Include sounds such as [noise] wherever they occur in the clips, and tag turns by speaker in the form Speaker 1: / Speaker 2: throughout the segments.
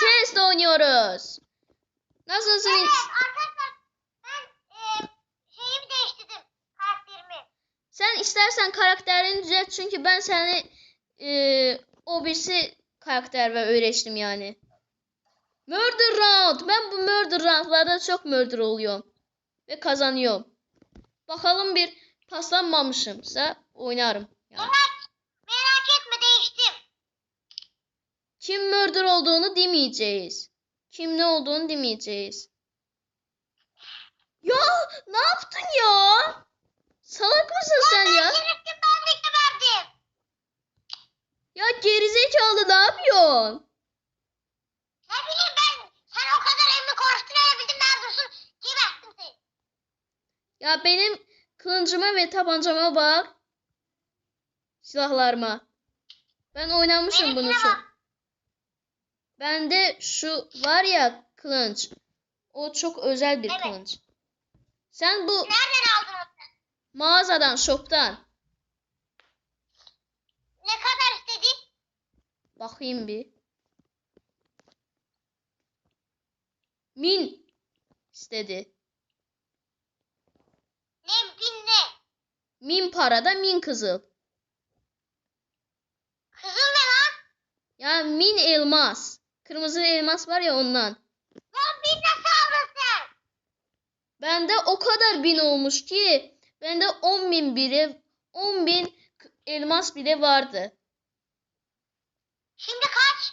Speaker 1: test oynuyoruz. Nasılsın?
Speaker 2: Evet arkadaşlar ben e, şeyimi değiştirdim karakterimi.
Speaker 1: Sen istersen karakterini düzelt çünkü ben seni e, o birisi karakter ve öğreştim yani. Murder round. Ben bu murder roundlarda çok murder oluyorum. Ve kazanıyorum. Bakalım bir paslanmamışımsa oynarım. Yani.
Speaker 2: Evet
Speaker 1: Kim murder olduğunu demeyeceğiz. Kim ne olduğunu demeyeceğiz. Ya ne yaptın ya? Salak mısın sen ya?
Speaker 2: Şereftim ben de geberdim.
Speaker 1: Ya gerizekalı ne yapıyorsun?
Speaker 2: Ne bileyim ben sen o kadar emmi koşturabildim ben dursun geberttim seni.
Speaker 1: Ya benim kılıncıma ve tabancama bak. Silahlarıma. Ben oynamışım bunu çok.
Speaker 2: bak.
Speaker 1: Bende şu var ya kılınç. O çok özel bir
Speaker 2: Evet.
Speaker 1: kılınç. Sen bu
Speaker 2: Nereden aldın onu?
Speaker 1: mağazadan, shop'tan
Speaker 2: Ne kadar istedin?
Speaker 1: bakayım bir. Min istedi.
Speaker 2: Ne bin ne?
Speaker 1: Min parada min kızıl.
Speaker 2: Kızıl ne lan?
Speaker 1: Ya min elmas. Kırmızı elmas var ya ondan.
Speaker 2: Lan bin nasıl aldın sen?
Speaker 1: Bende o kadar bin olmuş ki bende 10 bin bile 10 bin elmas bile vardı.
Speaker 2: Şimdi kaç?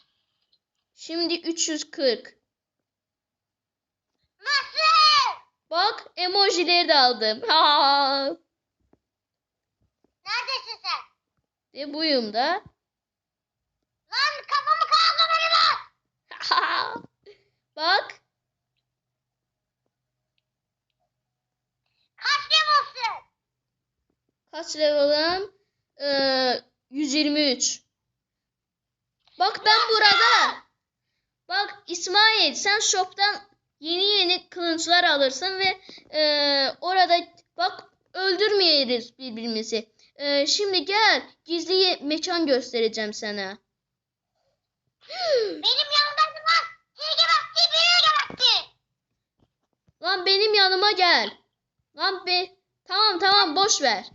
Speaker 1: Şimdi 340.
Speaker 2: Nasıl?
Speaker 1: Bak emojileri de aldım. Ha.
Speaker 2: Neredesin sen?
Speaker 1: De buyum da.
Speaker 2: Lan kafamı. [laughs]
Speaker 1: Bak
Speaker 2: Kaç level'sın?
Speaker 1: kaç level'ım? Ee, 123. Bak ben burada. Bak İsmail sen shop'tan yeni yeni kılınçlar alırsın ve ee, orada bak öldürmeyiz birbirimizi. Ee, şimdi gel gizli mekan göstereceğim sana.
Speaker 2: Benim yanımdaydın lan. Seni gebertti, beni gebertti.
Speaker 1: Lan benim yanıma gel. Lan be. Tamam tamam boş ver.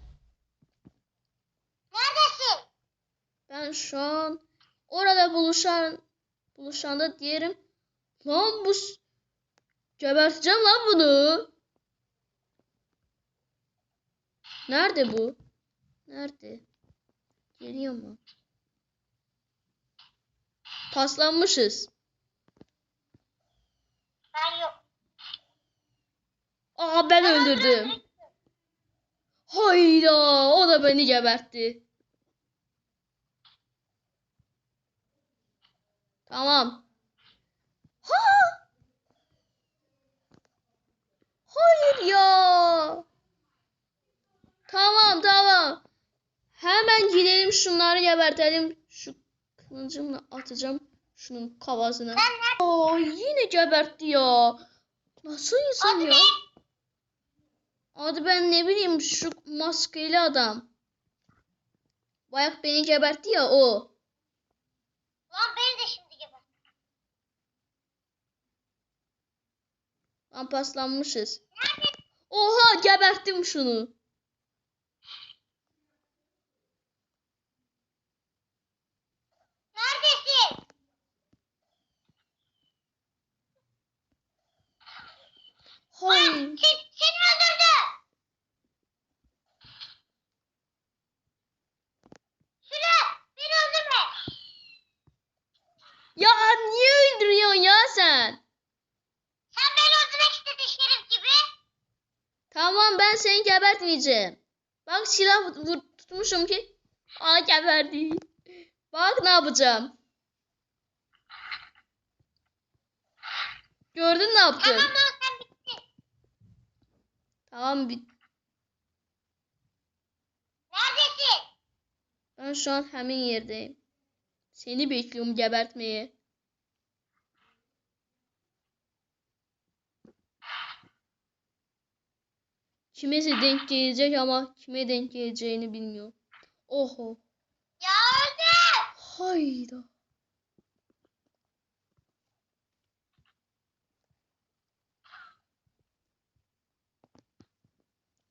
Speaker 2: Neredesin?
Speaker 1: Ben şu an orada buluşan buluşanda diyelim. Lan bu geberteceğim lan bunu. Nerede bu? Nerede? Geliyor mu? Paslanmışız.
Speaker 2: Ben yok.
Speaker 1: Aa ben öldürdüm. Hayda o da beni gebertti. Tamam. Ha! Hayır ya. Tamam tamam. Hemen gidelim şunları gebertelim. Şu kılıncımla atacağım şunun kafasına. Aa, yine gebertti ya. Nasıl insan ya? Hadi ben ne bileyim şu maskeli adam. Bayak beni gebertti ya o.
Speaker 2: Lan beni de şimdi gebert.
Speaker 1: Lan paslanmışız.
Speaker 2: Nerede?
Speaker 1: Oha geberttim şunu.
Speaker 2: Neredesin?
Speaker 1: Hay.
Speaker 2: Sen, seni öldürdü. Süre. Beni öldürme.
Speaker 1: Ya niye öldürüyorsun ya sen?
Speaker 2: Sen beni öldürmek istedin şerif gibi.
Speaker 1: Tamam ben seni gebertmeyeceğim. Bak silah vur, tutmuşum ki. Aa geberdi. Bak ne yapacağım. Gördün ne yaptım?
Speaker 2: Lan sen bittin.
Speaker 1: Tamam bir
Speaker 2: Neredesin?
Speaker 1: Ben şu an hemen yerdeyim. Seni bekliyorum gebertmeye. Kimese denk gelecek ama kime denk geleceğini bilmiyorum. Oho.
Speaker 2: Ya öldü.
Speaker 1: Hayda.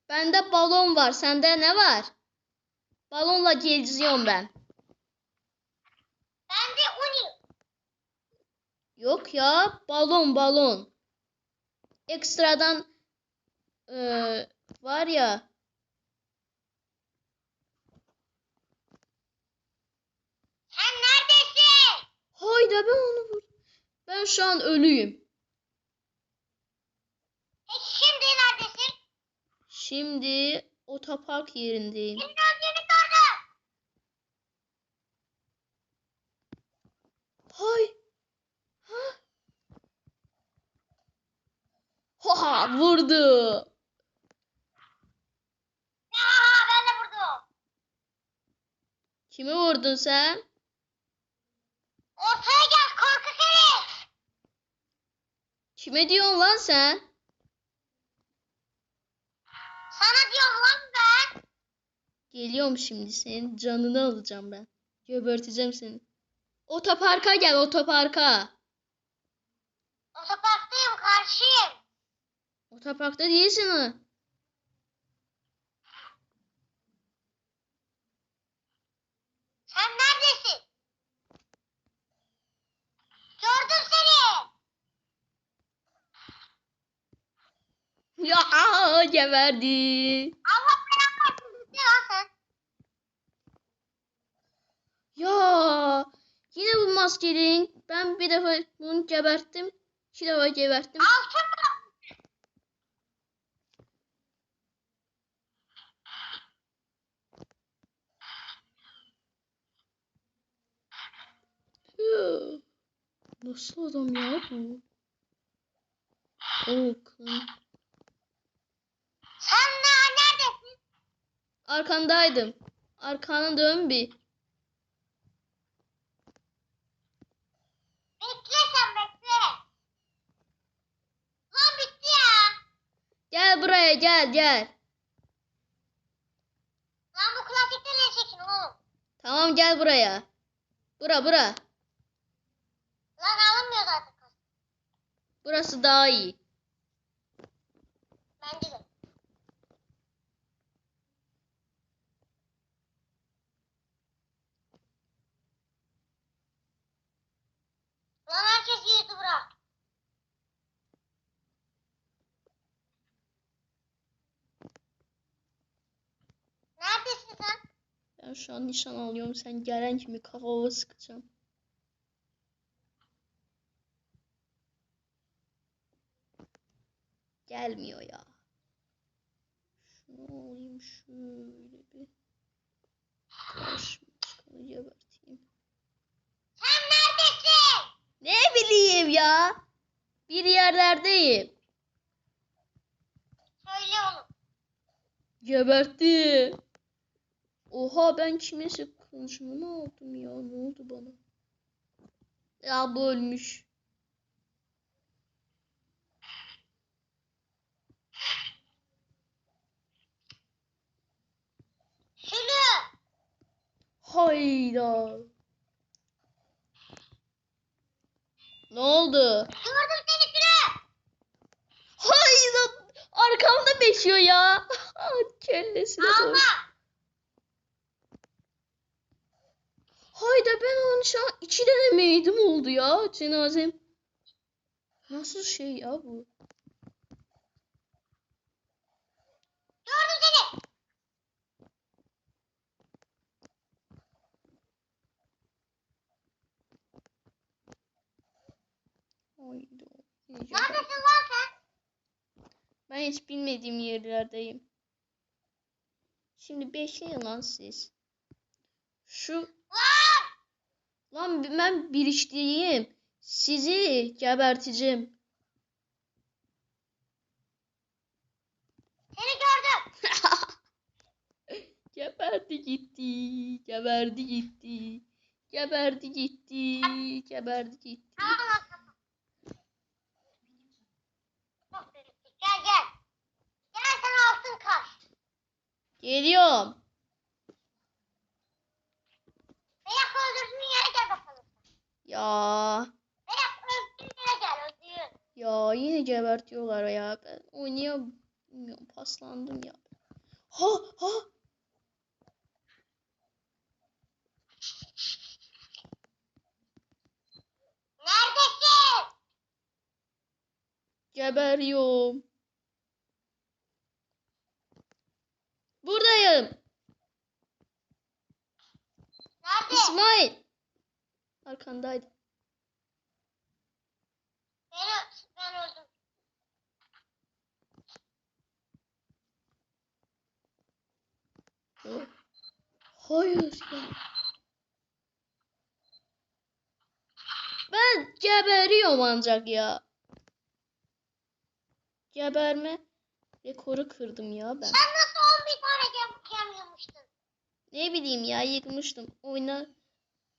Speaker 1: Bende balon var. Sende ne var? Balonla geziyorum ben.
Speaker 2: Bende uni.
Speaker 1: Yok ya. Balon balon. Ekstradan e, var ya.
Speaker 2: Sen neredesin?
Speaker 1: Hayda ben onu vur. Ben şu an ölüyüm.
Speaker 2: Peki şimdi neredesin?
Speaker 1: Şimdi otopark yerindeyim.
Speaker 2: Senin öldüğünü gördüm.
Speaker 1: Hay. Ha. Ha vurdu.
Speaker 2: Aa, ben de vurdum.
Speaker 1: Vurdun sen?
Speaker 2: Ortaya gel korku herif.
Speaker 1: Kime diyorsun lan sen?
Speaker 2: Sana diyorum lan ben.
Speaker 1: Geliyorum şimdi senin canını alacağım ben. Geberteceğim seni. Otoparka gel otoparka.
Speaker 2: Otoparktayım karşıyım.
Speaker 1: Otoparkta değilsin mi?
Speaker 2: Sen neredesin? Gördüm seni.
Speaker 1: Ya geberdi.
Speaker 2: Allah belanı versin. Ne lan sen?
Speaker 1: Ya yine bu maskelin. Ben bir defa bunu geberttim. İki defa geberttim.
Speaker 2: Altın mı?
Speaker 1: Nasıl adam ya bu? Okun.
Speaker 2: Sen ne, neredesin?
Speaker 1: Arkandaydım. Arkana dön bir.
Speaker 2: Bekle sen bekle. Lan bitti ya.
Speaker 1: Gel buraya gel gel.
Speaker 2: Lan bu klasikten ne çekin oğlum?
Speaker 1: Tamam gel buraya. Bura bura.
Speaker 2: Lan alınmıyor zaten.
Speaker 1: Burası daha iyi.
Speaker 2: Bence de. Lan herkes girdi bırak. Neredesin sen?
Speaker 1: Ben şu an nişan alıyorum. Sen gelen kimi kafama sıkacağım. Gelmiyor ya. Şunu alayım şöyle bir. Karşıma çıkanı geberteyim.
Speaker 2: Sen neredesin?
Speaker 1: Ne bileyim ya. Bir yerlerdeyim.
Speaker 2: Söyle oğlum.
Speaker 1: Gebertti. Oha ben kime kılıcımı aldım ya? Ne oldu bana? Ya bu ölmüş.
Speaker 2: Şunu.
Speaker 1: Hayda. Ne oldu?
Speaker 2: Gördüm seni şunu.
Speaker 1: Hayda. Arkamda beşiyor ya. [laughs] Kellesine doğru.
Speaker 2: Alma.
Speaker 1: Hayda ben onun şu an iki tane meydim oldu ya cenazem. Nasıl şey ya bu?
Speaker 2: Gördüm seni.
Speaker 1: Hayda.
Speaker 2: Neredesin lan sen?
Speaker 1: Ben hiç bilmediğim yerlerdeyim. Şimdi bekleyin lan siz. Şu.
Speaker 2: Lan
Speaker 1: ben bir işleyeyim. Sizi geberteceğim.
Speaker 2: Seni gördüm. [laughs]
Speaker 1: Geberdi gitti. Geberdi gitti. Geberdi gitti. Geberdi gitti.
Speaker 2: Gel gel. Gel sen altın kaç.
Speaker 1: Geliyorum.
Speaker 2: Beyak öldürdüğün yere gel bakalım.
Speaker 1: Ya.
Speaker 2: Beyak öldürdüğün yere gel öldüğün.
Speaker 1: Ya yine gebertiyorlar ya. Ben oynayamıyorum. Paslandım ya. Ha ha.
Speaker 2: Neredesin?
Speaker 1: Geberiyorum. Buradayım.
Speaker 2: Nerede?
Speaker 1: İsmail. Arkandaydı.
Speaker 2: Ben, ben öldüm.
Speaker 1: Oh. Hayır ya. Ben geberiyorum ancak ya. Geberme rekoru kırdım ya ben.
Speaker 2: Sen nasıl 11 tane gem, gem yapmıştın?
Speaker 1: Ne bileyim ya yıkmıştım. Oyna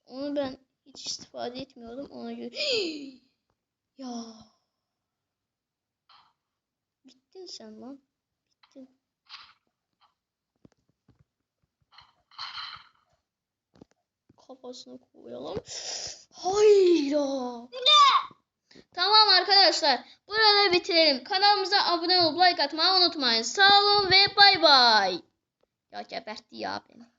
Speaker 1: onu ben hiç istifade etmiyordum ona göre. [gasps] ya. Bittin sen lan. Bittin. Kafasına koyalım. [gasps] Hayda. Tamam arkadaşlar. Burada bitirelim. Kanalımıza abone olup like atmayı unutmayın. Sağ olun ve bay bay. Ya gebertti ya beni.